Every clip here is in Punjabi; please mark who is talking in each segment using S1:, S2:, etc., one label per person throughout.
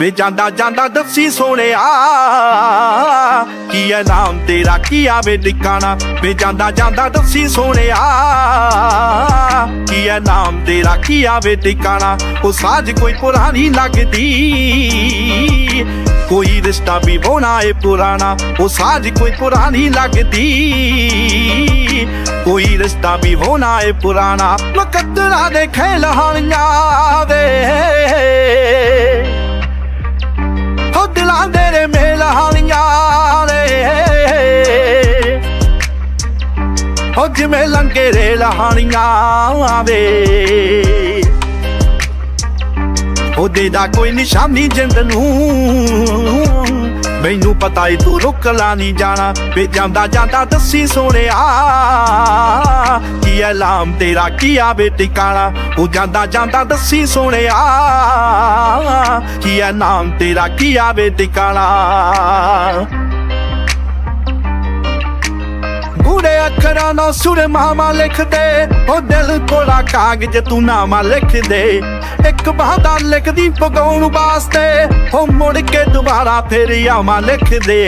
S1: ਵੇ ਜਾਂਦਾ ਜਾਂਦਾ ਦੱਸੀ ਸੋਹਣਿਆ, ਕੀ ਹੈ ਨਾਮ ਤੇਰਾ, ਕੀ ਆਵੇ ਟਿਕਾਣਾ ਵੇ ਜਾਂਦਾ ਜਾਂਦਾ ਦੱਸੀ ਸੋਹਣਿਆ, ਕੀ ਹੈ ਨਾਮ ਤੇਰਾ, ਕੀ ਆਵੇ ਟਿਕਾਣਾ? ਉਹ ਸਾਜ ਕੋਈ ਪੁਰਾਣੀ ਲੱਗਦੀ, ਕੋਈ ਰਿਸ਼ਤਾ ਵੀ ਹੋਣਾ ਏ ਪੁਰਾਣਾ, ਉਹ ਸਾਜ ਕੋਈ ਪੁਰਾਣੀ ਲੱਗਦੀ, ਕੋਈ ਰਿਸ਼ਤਾ ਵੀ ਹੋਣਾ ਏ ਪੁਰਾਣਾ। ਮੁਕੱਦਰਾਂ ਦੇ ਖੇਲ ਹਾਣੀਆਂ ਵੇ। ਹੋ ਜਿਵੇਂ ਲੰਗੇ ਰੇ ਲਹਾਣੀਆਂ ਵੇ ਉਹਦੇ ਦਾ ਕੋਈ ਨਿਸ਼ਾਨੀ ਜਿੰਦ ਨੂੰ। ਮੈਨੂੰ ਪਤਾ ਈ ਤੂੰ ਰੁਕ ਲਾ ਨਹੀਂ ਜਾਣਾ, ਵੇ ਜਾਂਦਾ ਜਾਂਦਾ ਦੱਸੀ ਸੋਹਣਿਆ। ਕੀ ਐਲਾਮ ਤੇਰਾ, ਕੀ ਆਵੇ ਟਿਕਾਣਾ, ਉਹ ਜਾਂਦਾ ਜਾਂਦਾ ਦੱਸੀ ਸੋਹਣਿਆ। ਕੀ ਐ ਨਾਮ ਤੇਰਾ, ਕੀ ਆਵੇ ਟਿਕਾਣਾ। ਗੂੜੇ ਅੱਖਰਾਂ ਨਾਲ ਸੁਰ ਲਿਖਦੇ। ਉਹ ਦਿਲ ਕੋਲਾ ਕਾਗਜ਼, ਤੂੰ ਨਾਮਾ ਲਿਖ ਦੇ ਇੱਕ ਬਹਾਦਾ ਲਿਖਦੀ ਪਗਾਉਣ ਵਾਸਤੇ। ਉਹ ਮੁੜ ਕੇ ਦੁਬਾਰਾ ਫੇਰ ਆਵਾਂ ਲਿਖ ਦੇ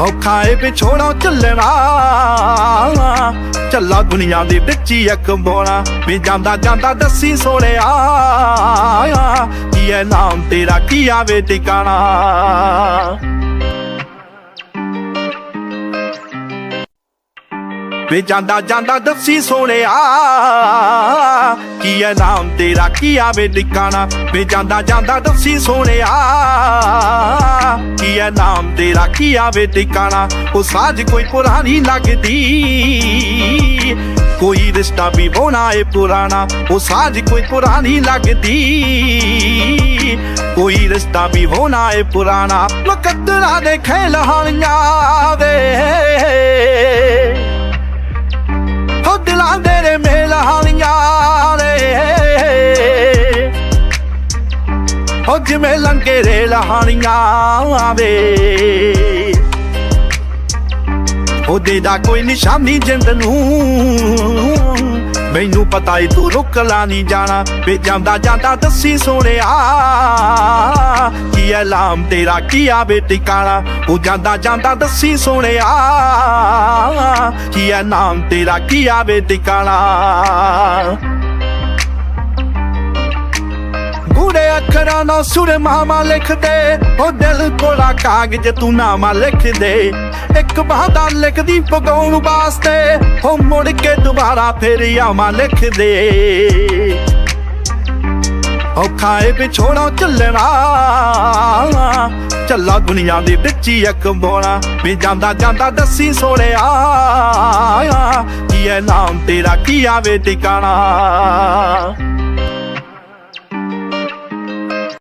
S1: ਔਖਾ ਏ ਵਿਛੋੜਾ ਚੱਲਣਾ। ਚੱਲਾ ਦੁਨੀਆ ਦੇ ਵਿੱਚ ਹੀ ਇੱਕ ਬੋਣਾ ਵੀ ਜਾਂਦਾ ਜਾਂਦਾ ਦੱਸੀ ਸੋਹਣਿਆ। ਕੀ ਐ ਨਾਮ ਤੇਰਾ, ਕੀ ਆਵੇ ਟਿਕਾਣਾ। ਵੇ ਜਾਂਦਾ ਜਾਂਦਾ ਦੱਸੀ ਸੋਹਣਿਆ। ਕੀ ਐ ਨਾਮ ਤੇਰਾ, ਕੀ ਆਵੇ ਟਿਕਾਣਾ ਵੇ ਜਾਂਦਾ ਜਾਂਦਾ ਦੱਸੀ ਸੋਹਣਿਆ। ਕੀ ਐ ਨਾਮ ਤੇਰਾ, ਕੀ ਆਵੇ ਟਿਕਾਣਾ ਉਹ ਸਾਜ ਕੋਈ ਪੁਰਾਣੀ ਲੱਗਦੀ। ਕੋਈ ਰਿਸ਼ਤਾ ਵੀ ਹੋਣਾ ਏ ਪੁਰਾਣਾ, ਉਹ ਸਾਜ ਕੋਈ ਪੁਰਾਣੀ ਲੱਗਦੀ। ਕੋਈ ਰਿਸ਼ਤਾ ਵੀ ਹੋਣਾ ਏ ਪੁਰਾਣਾ ਮੁਕੱਦਰਾਂ ਦੇ ਖੇਲ ਹਾਣੀਆਂ ਵੇ। ਹੋ ਜਿਵੇਂ ਲੰਗੇ ਰੇ ਲਹਾਣੀਆਂ ਵੇ ਉਹਦੇ ਦਾ ਕੋਈ ਨਿਸ਼ਾਨੀ ਜਿੰਦ ਨੂੰ। ਮੈਨੂੰ ਪਤਾ ਈ ਤੂੰ ਰੁਕ ਲਾ ਨਹੀਂ ਜਾਣਾ, ਵੇ ਜਾਂਦਾ ਜਾਂਦਾ ਦੱਸੀ ਸੋਹਣਿਆ। ਕੀ ਐਲਾਮ ਤੇਰਾ, ਕੀ ਆਵੇ ਟਿਕਾਣਾ, ਉਹ ਜਾਂਦਾ ਜਾਂਦਾ ਦੱਸੀ ਸੋਹਣਿਆ। ਕੀ ਐ ਨਾਮ ਤੇਰਾ, ਕੀ ਆਵੇ ਟਿਕਾਣਾ। ਗੂੜੇ ਅੱਖਰਾਂ ਨਾਲ ਸੁਰ ਲਿਖਦੇ। ਉਹ ਦਿਲ ਕੋਲਾ ਕਾਗਜ਼ ਤੂੰ ਨਾਮਾ ਲਿਖ ਦੇ ਇੱਕ ਬਹਾਦਾ ਲਿਖਦੀ ਪਗਾਉਣ ਵਾਸਤੇ। ਉਹ ਮੁੜ ਕੇ ਦੁਬਾਰਾ ਫੇਰ ਆਵਾਂ ਲਿਖ ਔਖਾ ਏ ਵਿਛੋੜਾ ਚੱਲਣਾ। ਚੱਲਾ ਦੁਨੀਆ ਦੇ ਵਿੱਚ ਹੀ ਇੱਕ ਬੋਣਾ ਵੀ ਜਾਂਦਾ ਜਾਂਦਾ ਦੱਸੀ ਸੋਹਣਿਆ। ਕੀ ਐ ਨਾਮ ਤੇਰਾ? ਕੀ ਆਵੇ ਟਿਕਾਣਾ?